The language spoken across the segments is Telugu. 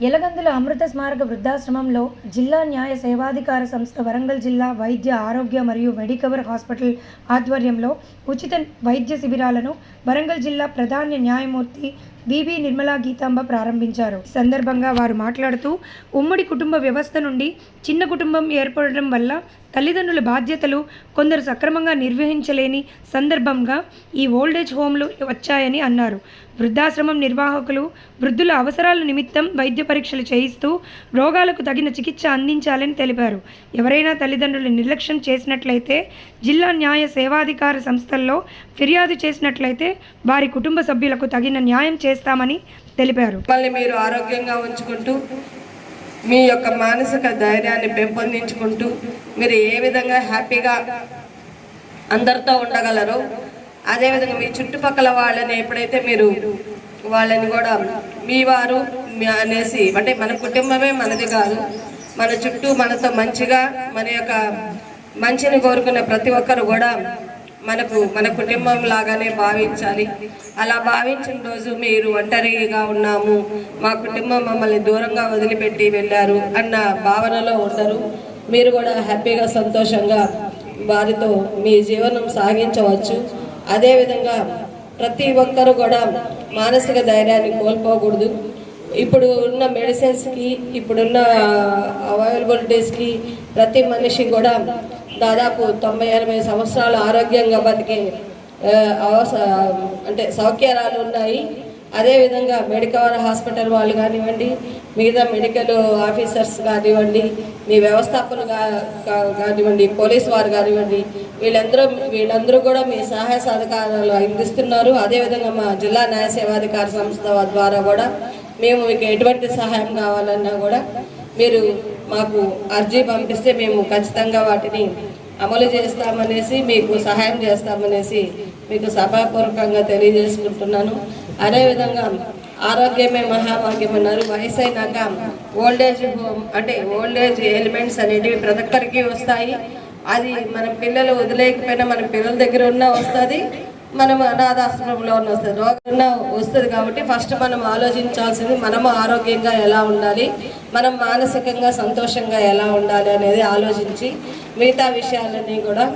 ఎలగందుల అమృత స్మారక వృద్ధాశ్రమంలో జిల్లా న్యాయ సేవాధికార సంస్థ వరంగల్ జిల్లా వైద్య ఆరోగ్య మరియు మెడికవర్ హాస్పిటల్ ఆధ్వర్యంలో ఉచిత వైద్య శిబిరాలను వరంగల్ జిల్లా ప్రధాన న్యాయమూర్తి బీబీ నిర్మలా గీతాంబ ప్రారంభించారు. ఈ సందర్భంగా వారు మాట్లాడుతూ ఉమ్మడి కుటుంబ వ్యవస్థ నుండి చిన్న కుటుంబం ఏర్పడడం వల్ల తల్లిదండ్రుల బాధ్యతలు కొందరు సక్రమంగా నిర్వహించలేని సందర్భంగా ఈ ఓల్డేజ్ హోమ్లు వచ్చాయని అన్నారు. వృద్ధాశ్రమం నిర్వాహకులు వృద్ధుల అవసరాల నిమిత్తం వైద్య పరీక్షలు చేయిస్తూ రోగాలకు తగిన చికిత్స అందించాలని తెలిపారు. ఎవరైనా తల్లిదండ్రులు నిర్లక్ష్యం చేసినట్లయితే జిల్లా న్యాయ సేవాధికార సంస్థల్లో ఫిర్యాదు చేసినట్లయితే వారి కుటుంబ సభ్యులకు తగిన న్యాయం చేస్తామని తెలిపారు. మళ్ళీ మీరు ఆరోగ్యంగా ఉంచుకుంటూ మీ యొక్క మానసిక ధైర్యాన్ని పెంపొందించుకుంటూ మీరు ఏ విధంగా హ్యాపీగా అందరితో ఉండగలరో అదేవిధంగా మీ చుట్టుపక్కల వాళ్ళని ఎప్పుడైతే మీరు వాళ్ళని కూడా మీ వారు అనేసి అంటే మన కుటుంబమే మనది కాదు మన చుట్టూ మనతో మంచిగా మన యొక్క మంచిని కోరుకునే ప్రతి ఒక్కరు కూడా మనకు మన కుటుంబం లాగానే భావించాలి. అలా భావించిన రోజు మీరు ఒంటరిగా ఉన్నాము. మా కుటుంబం మమ్మల్ని దూరంగా వదిలిపెట్టి వెళ్ళారు అన్న భావనలో ఉండరు. మీరు కూడా హ్యాపీగా సంతోషంగా వారితో మీ జీవనం సాగించవచ్చు. అదేవిధంగా ప్రతి ఒక్కరు కూడా మానసిక ధైర్యాన్ని కోల్పోకూడదు. ఇప్పుడు ఉన్న మెడిసిన్స్కి ఇప్పుడున్న uh, అవైలబిలిటీస్కి ప్రతి మనిషి కూడా దాదాపు తొంభై ఎనభై సంవత్సరాలు ఆరోగ్యంగా బతికే అవస అంటే సౌకర్యాలు ఉన్నాయి. అదేవిధంగా మెడికల్ హాస్పిటల్ వాళ్ళు కానివ్వండి మిగతా మెడికల్ ఆఫీసర్స్ కానివ్వండి మీ వ్యవస్థాపకులు కా- కానివ్వండి పోలీస్ వారు కానివ్వండి వీళ్ళందరూ వీళ్ళందరూ కూడా మీ సహాయ సహకారాలు అందిస్తున్నారు. అదేవిధంగా మా జిల్లా న్యాయ సేవాధికార సంస్థ ద్వారా కూడా మేము మీకు ఎటువంటి సహాయం కావాలన్నా కూడా మీరు మాకు అర్జీ పంపిస్తే మేము ఖచ్చితంగా వాటిని అమలు చేస్తామనేసి మీకు సహాయం చేస్తామనేసి మీకు సభాపూర్వకంగా తెలియజేసుకుంటున్నాను. అదేవిధంగా ఆరోగ్యమే మహాభాగ్యం అన్నారు. వయసు అయినాక ఓల్డేజ్ హోమ్ అంటే ఓల్డేజ్ ఎలిమెంట్స్ అనేటివి ప్రతి ఒక్కరికి వస్తాయి. అది మన పిల్లలు వదిలేకపోయినా మన పిల్లల దగ్గర ఉన్న వస్తుంది. మనం అనాథాశ్రమంలో ఉన్న వస్తుంది రోగం వస్తుంది కాబట్టి ఫస్ట్ మనం ఆలోచించాల్సింది మనము ఆరోగ్యంగా ఎలా ఉండాలి మనం మానసికంగా సంతోషంగా ఎలా ఉండాలి అనేది ఆలోచించి మిగతా విషయాలన్నీ కూడా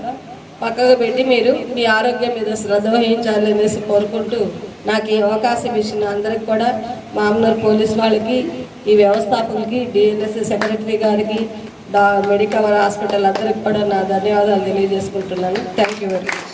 పక్కకు పెట్టి మీరు మీ ఆరోగ్యం మీద శ్రద్ధ వహించాలి అనేసి కోరుకుంటూ నాకు ఈ అవకాశం ఇచ్చిన అందరికి కూడా మామూలు పోలీస్ వాళ్ళకి ఈ వ్యవస్థాపకులకి డిఎన్ఎస్ సెక్రటరీ గారికి డా మెడికవర్ హాస్పిటల్ అందరికి కూడా నా ధన్యవాదాలు తెలియజేసుకుంటున్నాను. Thank you very much